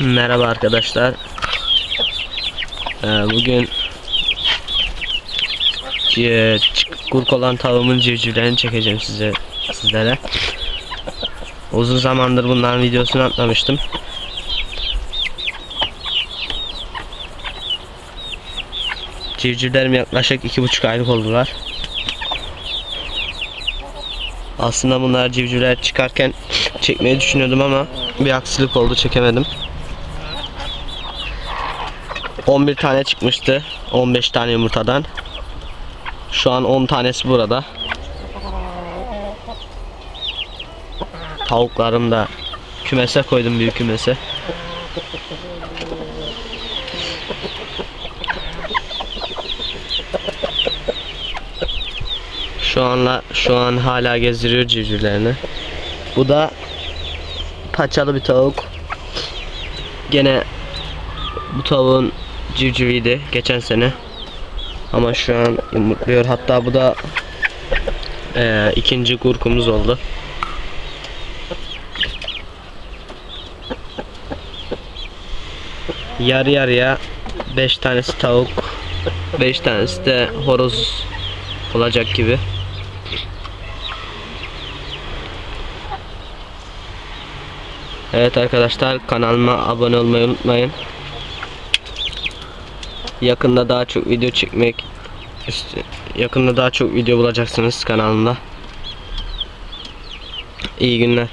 Merhaba arkadaşlar. Ee, bugün e, kurk olan tavuğumun civcivlerini çekeceğim size sizlere. Uzun zamandır bunların videosunu atmamıştım. Civcivlerim yaklaşık iki buçuk aylık oldular. Aslında bunlar civcivler çıkarken çekmeyi düşünüyordum ama bir aksilik oldu çekemedim. 11 tane çıkmıştı. 15 tane yumurtadan. Şu an 10 tanesi burada. Tavuklarım da kümese koydum büyük kümese. Şu anla şu an hala gezdiriyor civcivlerini. Bu da paçalı bir tavuk. Gene bu tavuğun civciviydi geçen sene. Ama şu an yumurtluyor. Hatta bu da eee, ikinci kurkumuz oldu. Yarı yarıya 5 tanesi tavuk, 5 tanesi de horoz olacak gibi. Evet arkadaşlar kanalıma abone olmayı unutmayın. Yakında daha çok video çekmek ist- yakında daha çok video bulacaksınız kanalımda. İyi günler.